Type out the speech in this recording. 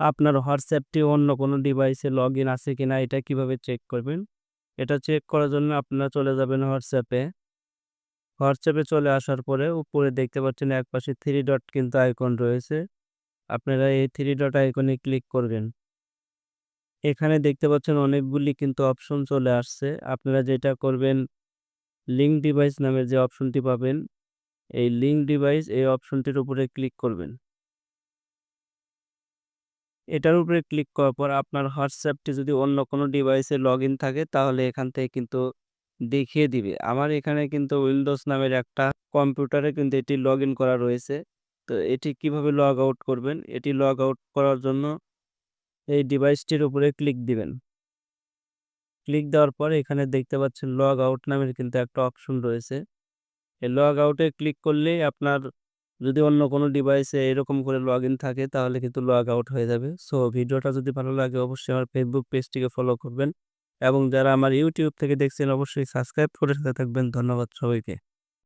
আপনার হোয়াটসঅ্যাপটি অন্য কোনো ডিভাইসে লগ ইন আছে কিনা এটা কীভাবে চেক করবেন? এটা চেক করার জন্য আপনারা চলে যাবেন হোয়াটসঅ্যাপে। হোয়াটসঅ্যাপে চলে আসার পরে উপরে দেখতে পাচ্ছেন একপাশে থ্রি ডট কিন্তু আইকন রয়েছে। আপনারা এই থ্রি ডট আইকনে ক্লিক করবেন। এখানে দেখতে পাচ্ছেন অনেকগুলি কিন্তু অপশন চলে আসছে। আপনারা যেটা করবেন লিঙ্ক ডিভাইস নামের যে অপশনটি পাবেন, এই লিঙ্ক ডিভাইস এই অপশনটির উপরে ক্লিক করবেন। এটার উপরে ক্লিক করার পর আপনার হোয়াটসঅ্যাপটি যদি অন্য কোনো ডিভাইসে লগ ইন থাকে, তাহলে এখান থেকে কিন্তু দেখিয়ে দিবে। আমার এখানে কিন্তু উইন্ডোজ নামের একটা কম্পিউটারে কিন্তু এটি লগ ইন করা রয়েছে। তো এটি কীভাবে লগ আউট করবেন? এটি লগ আউট করার জন্য এই ডিভাইসটির উপরে ক্লিক দিবেন। ক্লিক দেওয়ার পর এখানে দেখতে পাচ্ছেন লগ আউট নামের কিন্তু একটা অপশন রয়েছে। এই লগ আউটে ক্লিক করলেই আপনার যদি অন্য কোনো ডিভাইসে এরকম করে লগ ইন থাকে, তাহলে কিন্তু লগ আউট হয়ে যাবে। সো ভিডিওটা যদি ভালো লাগে, অবশ্যই আমার ফেসবুক পেজটিকে ফলো করবেন। এবং যারা আমার ইউটিউব থেকে দেখছেন, অবশ্যই সাবস্ক্রাইব করে সাথে থাকবেন। ধন্যবাদ সবাইকে।